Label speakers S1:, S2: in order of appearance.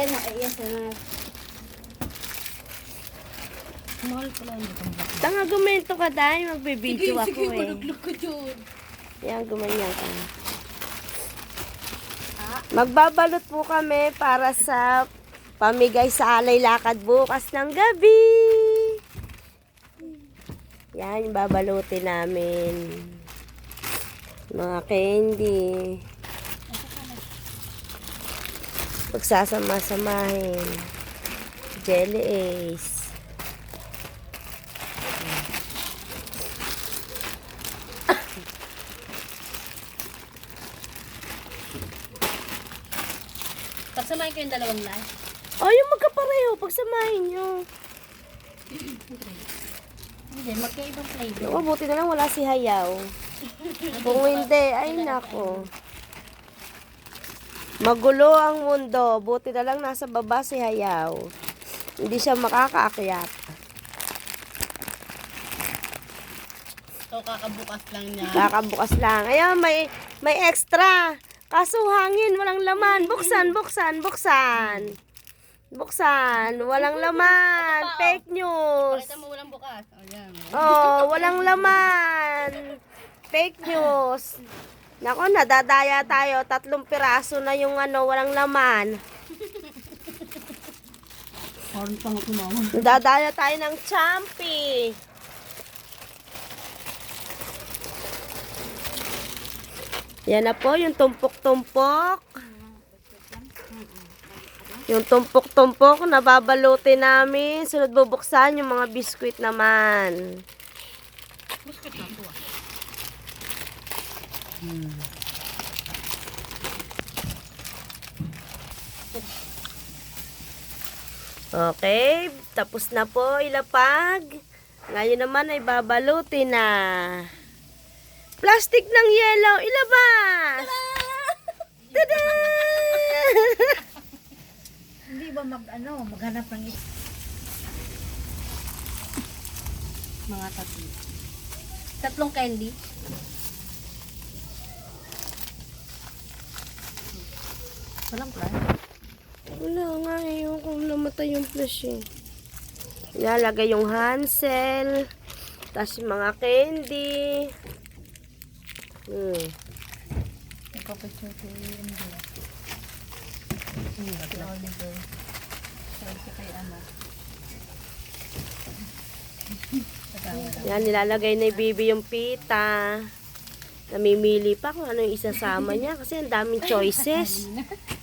S1: Eh, na, yes, na.
S2: Mahal pala bakit.
S3: Tanga gumento ka dahil magbibideo ako
S1: sige,
S3: eh.
S1: maluglog ko dyan.
S3: Yan, gumanyan ka. Magbabalot po kami para sa pamigay sa alay lakad bukas ng gabi. Yan, babalutin namin. Mga candy. Pagsasama-samahin. Jelly Ace.
S1: Pagsamahin ko yung dalawang live.
S3: Oh, yung magkapareho, pagsamahin nyo.
S1: Hindi, magkaibang flavor.
S3: Naku, buti na lang wala si Hayaw. Kung hindi, ay nako. Magulo ang mundo. Buti na lang nasa baba si Hayaw. Hindi siya makakaakyat.
S1: So, kakabukas lang niya.
S3: Kakabukas lang. Ayan, may, may extra. Kaso hangin, walang laman. Buksan, buksan, buksan. Buksan, walang laman. Fake news.
S1: Pakita mo walang bukas. O, yan.
S3: Oh, walang laman. Fake news. Nako, nadadaya tayo. Tatlong piraso na yung ano, walang laman.
S2: Parang mama.
S3: Nadadaya tayo ng champi. Yan na po, yung tumpok-tumpok. Yung tumpok-tumpok, nababalutin namin. Sunod bubuksan yung mga biskwit naman.
S2: Biscuit na ah.
S3: Okay, tapos na po ilapag. Ngayon naman ay babalutin na. Plastic ng yellow, ilabas! Tada!
S2: Hindi ba mag ano, maghanap ng
S1: Mga tatlo. Tatlong candy.
S2: Walang plan.
S3: Wala nga kung namatay yung flash eh. Ilalagay yung Hansel, tapos yung mga candy. Hmm.
S2: Nagpapicture ko yung ano. Hindi ba? Oliver. Sabi kay ano.
S3: Yan, nilalagay na Bibi yung pita. Namimili pa kung ano yung isasama niya kasi ang daming choices.